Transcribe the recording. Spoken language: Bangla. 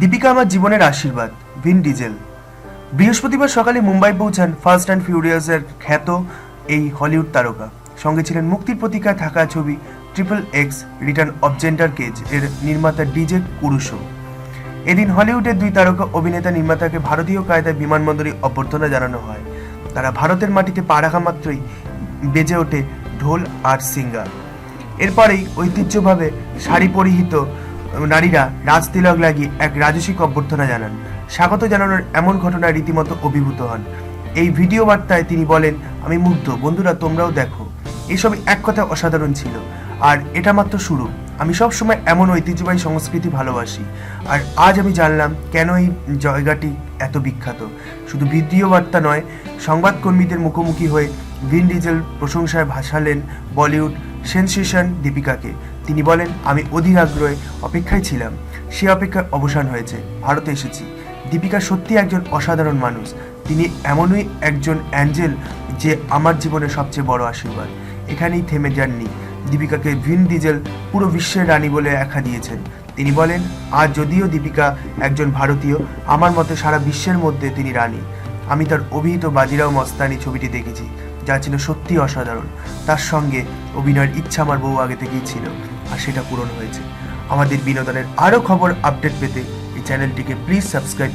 দীপিকা আমার জীবনের আশীর্বাদ, ভিন ডিজেল। বৃহস্পতিবার সকালে মুম্বাই পৌঁছান ফার্স্ট অ্যান্ড ফিউরিয়াসের খ্যাত এই হলিউড তারকা। সঙ্গে ছিলেন মুক্তির প্রতীক্ষায় থাকা ছবি triple X return of Xander Cage এর নির্মাতা ডিজে কুরুশো এদিন হলিউডের দুই তারকা অভিনেতা নির্মাতাকে ভারতীয় কায়দায় বিমানবন্দরে অভ্যর্থনা জানানো হয়। তারা ভারতের মাটিতে পা রাখা মাত্রই বেজে ওঠে ঢোল আর সিঙ্গার। এরপরেই ঐতিহ্যভাবে শাড়ি পরিহিত নারীরা রাজতিলক লাগিয়ে এক রাজসিক অভ্যর্থনা জানান। স্বাগত জানানোর এমন ঘটনায় রীতিমতো অভিভূত হন। এই ভিডিও বার্তায় তিনি বলেন, আমি মুগ্ধ। বন্ধুরা, তোমরাও দেখো। এসব এক কথা অসাধারণ ছিল। আর এটা মাত্র শুরু। আমি সব সময় এমন ঐতিহ্যবাহী সংস্কৃতি ভালোবাসি। আর আজ আমি জানলাম কেন এই জায়গাটি এত বিখ্যাত। শুধু ভিডিও বার্তা নয়, সংবাদকর্মীদের মুখোমুখি হয়ে ভিন ডিজেল প্রশংসায় ভাসালেন বলিউড সেন্সেশন দীপিকাকে। তিনি বলেন, আমি অধীর আগ্রহে অপেক্ষায় ছিলাম। সে অপেক্ষার অবসান হয়েছে। ভারতে এসেছি। দীপিকা সত্যি একজন অসাধারণ মানুষ। তিনি এমনই একজন অ্যাঞ্জেল যে আমার জীবনে সবচেয়ে বড় আশীর্বাদ। এখানেই থেমে যাননি। দীপিকাকে ভিন ডিজেল, পুরো বিশ্বের রানী বলে আখ্যা দিয়েছেন। তিনি বলেন, আজ যদিও দীপিকা একজন ভারতীয়, আমার মতে সারা বিশ্বের মধ্যে তিনি রানী। আমি তার অভিহিত বাজিরাও মস্তানি ছবিটি দেখেছি, যা ছিল সত্যি অসাধারণ। তার সঙ্গে অভিনয়ের ইচ্ছা আমার বউ আগে থেকেই ছিল, আর সেটা পূরণ হয়েছে। আমাদের বিনোদনের আরও খবর আপডেট পেতে এই চ্যানেলটিকে প্লিজ সাবস্ক্রাইব